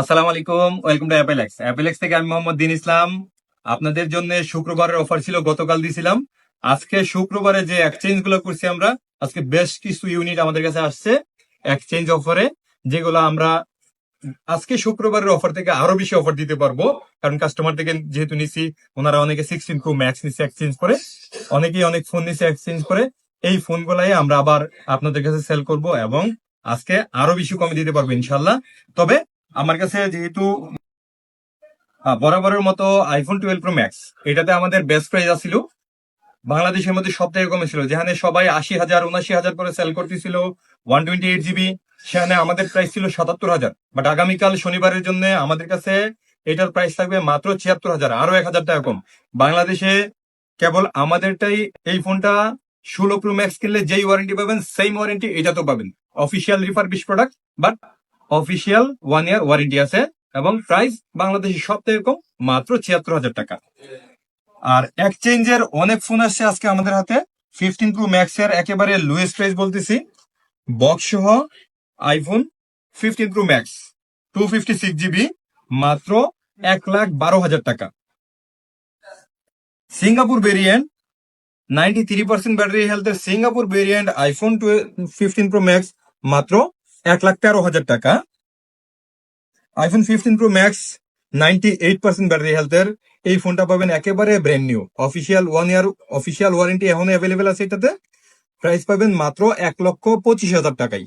আসসালামু আলাইকুম, welcome to অ্যাপেলেক্স। অ্যাপেলেক্স থেকে আমি মোহাম্মদ দিন ইসলাম। আপনাদের জন্য শুক্রবারের অফার ছিল, গতকাল দিয়েছিলাম আজকে শুক্রবারে যে এক্সচেঞ্জগুলো করছি আমরা, আজকে বেশ কিছু ইউনিট আমাদের কাছে আসছে এক্সচেঞ্জ অফারে যেগুলো আমরা আজকে শুক্রবারের অফার থেকে আরও বেশি অফার দিতে পারব। কারণ কাস্টমার থেকে যেহেতু নিছি, ওনারা অনেকে সিক্সটিন প্রো ম্যাক্স নিচ্ছে এক্সচেঞ্জ করে, অনেকেই অনেক ফোন নিচ্ছে এক্সচেঞ্জ করে। এই ফোনগুলাই আমরা আবার আপনাদের কাছে সেল করব এবং আজকে আরও বেশি কমে দিতে পারব ইনশাল্লাহ তবে আমার কাছে যেহেতু বরাবরের মতো আইফোন টুয়েলভ প্রো ম্যাক্স এটাতে আমাদের বেস্ট প্রাইস আছিল। বাংলাদেশের মধ্যে সব থেকে কমে ছিল, যেখানে সবাই আশি হাজার উনাশি হাজার করে সেল করতেছিল ওয়ান টোয়েন্টি এইট জিবি সেখানে আমাদের প্রাইস ছিল সাতাত্তর হাজার। বাট আগামীকাল শনিবারের জন্য আমাদের কাছে এটার প্রাইস থাকবে মাত্র ছিয়াত্তর হাজার, আরও এক হাজার টাকা কম। বাংলাদেশে কেবল আমাদেরটাই এই ফোনটা ষোলো প্রো ম্যাক্স কিনলে যেই ওয়ারেন্টি পাবেন সেম ওয়ারেন্টি এটা তো পাবেন। Official refurbish product but official one year warranty আছে এবং প্রাইস বাংলাদেশি সব থেকে কম মাত্র ছিয়াত্তর হাজার টাকা। আর এক্সচেঞ্জের অনেক ফোন আসছে আজকে আমাদের হাতে। ফিফটিন প্রো ম্যাক্স এর একেবারে লোয়েস্ট প্রাইস বলতেছি। বক্স সহ iPhone fifteen pro max two fifty six GB মাত্র এক লাখ বারো হাজার টাকা। Singapore variant ninety three percent battery হেলথের Singapore variant iPhone fifteen pro max মাত্র এক লাখ তেরো হাজার টাকা। IPhone fifteen pro max ninety eight percent battery হেলথের এই ফোনটা পাবেন একেবারে brand new official one year official warranty এখনও অ্যাভেলেবেল আছে এটাতে। প্রাইস পাবেন মাত্র এক লক্ষ পঁচিশ হাজার টাকাই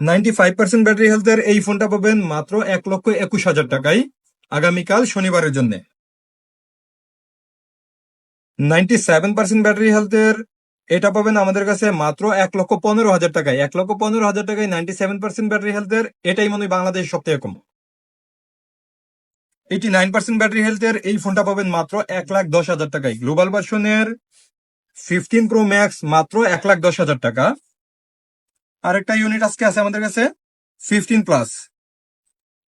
নাইনটি ফাইভ পার্সেন্ট ব্যাটারি হেলথের এই ফোনটা পাবেন মাত্র এক লক্ষ একুশ হাজার টাকাই আগামীকাল শনিবারের জন্য। নাইনটি সেভেন পার্সেন্ট ব্যাটারি হেলথের এটা পাবেন আমাদের কাছে মাত্র এক লক্ষ পনেরো হাজার টাকায়। এক লক্ষ পনেরো হাজার টাকায় নাইনটি সেভেন পার্সেন্ট ব্যাটারি হেলথের এটাই মনে হয় বাংলাদেশ সব থেকে কম এইটি নাইন পার্সেন্ট ব্যাটারি হেলথের এই ফোনটা পাবেন মাত্র এক লাখ দশ হাজার টাকায়। গ্লোবাল ভার্সনের ফিফটিন প্রো ম্যাক্স মাত্র এক লাখ দশ হাজার টাকা। আরেকটা ইউনিট আজকে আছে আমাদের কাছে fifteen plus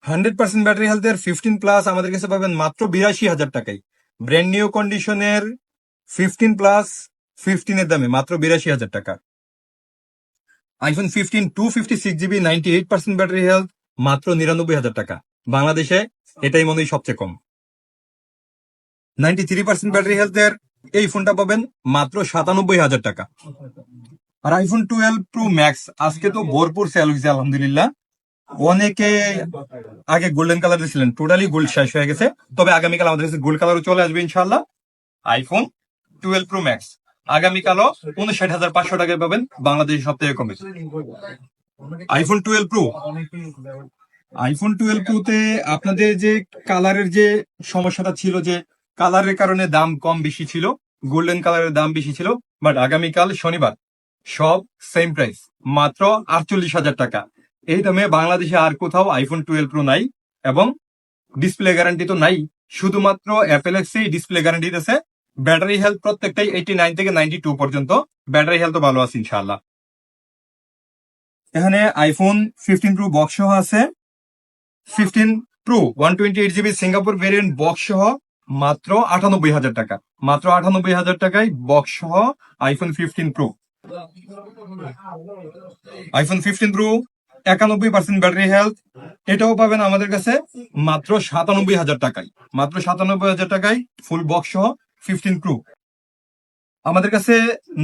hundred percent battery হেলথের ফিফটিন প্লাস আমাদের কাছে পাবেন মাত্র বিরাশি হাজার টাকায়। ব্র্যান্ড নিউ কন্ডিশনের ফিফটিন প্লাস ফিফটিনের দামে, মাত্র বিরাশি হাজার টাকা। IPhone fifteen two fifty six GB ninety eight percent battery health মাত্র নিরানব্বই হাজার টাকা। বাংলাদেশে এটাই মনে হয় সবচেয়ে কম। নাইনটি থ্রি পার্সেন্ট ব্যাটারি হেলথের এই ফোনটা পাবেন, মাত্র সাতানব্বই হাজার টাকা। আর আইফোন টুয়েলভ প্রো ম্যাক্স আজকে তো ভরপুর সেল হয়েছে, আলহামদুলিল্লাহ। অনেকে আগে গোল্ডেন কালার ছিলেন টোটালি গোল্ড শেষ হয়ে গেছে। তবে আগামীকাল আমাদের কাছে গোল্ড কালারও চলে আসবে ইনশাল্লাহ আইফোন টুয়েলভ প্রো ম্যাক্স আগামীকালও উনষাট হাজার পাঁচশো টাকায় পাবেন বাংলাদেশ থেকে কমে। IPhone twelve pro iPhone twelve pro তে আপনাদের যে কালারের যে সমস্যাটা ছিল যে কালারের কারণে দাম কম বেশি ছিল, গোল্ডেন কালারের দাম বেশি ছিল, বাট আগামীকাল শনিবার সব সেম প্রাইস মাত্র আটচল্লিশ হাজার টাকা। এই দামে বাংলাদেশে আর কোথাও আইফোন টুয়েলভ প্রো নাই এবং ডিসপ্লে গ্যারান্টি তো নাই, শুধুমাত্র অ্যাপেল এক্সেই ডিসপ্লে গ্যারান্টি দিতেছে ব্যাটারি হেলথ প্রত্যেকটাই এইটি নাইন থেকে নাইনটি টু পর্যন্ত ব্যাটারি হেলথ ভালো আছে ইনশাল্লাহ এখানে আইফোন ফিফটিন প্রো বক্স সহ আছে। Fifteen pro one twenty eight GB Singapore variant box সহ মাত্র আটানব্বই হাজার টাকা। মাত্র আটানব্বই হাজার টাকায় বক্স সহ iPhone fifteen pro iPhone fifteen pro একানব্বই পার্সেন্ট ব্যাটারি হেলথ এটাও পাবেন আমাদের কাছে মাত্র সাতানব্বই হাজার টাকায়। মাত্র সাতানব্বই হাজার টাকায় ফুল বক্স সহ ফিফটিন প্রো আমাদের কাছে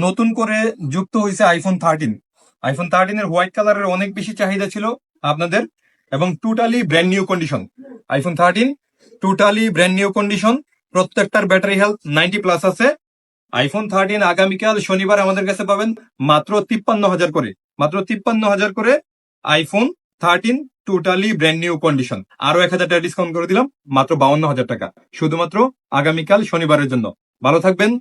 নতুন করে যুক্ত হয়েছে আইফোন থার্টিন আইফোন থার্টিনের হোয়াইট কালারের অনেক বেশি চাহিদা ছিল আপনাদের এবং totally brand new condition iPhone thirteen totally brand new condition প্রত্যেকটার ব্যাটারি হেলথ নাইনটি প্লাস আছে। আইফোন থার্টিন আগামীকাল শনিবার আমাদের কাছে পাবেন মাত্র তিপ্পান্ন হাজার করে। মাত্র তিপ্পান্ন হাজার করে iPhone thirteen totally brand new condition আরও এক হাজার টাকা ডিসকাউন্ট করে দিলাম, মাত্র বাউন্ন হাজার টাকা। শুধুমাত্র আগামীকাল শনিবারের জন্য। ভালো থাকবেন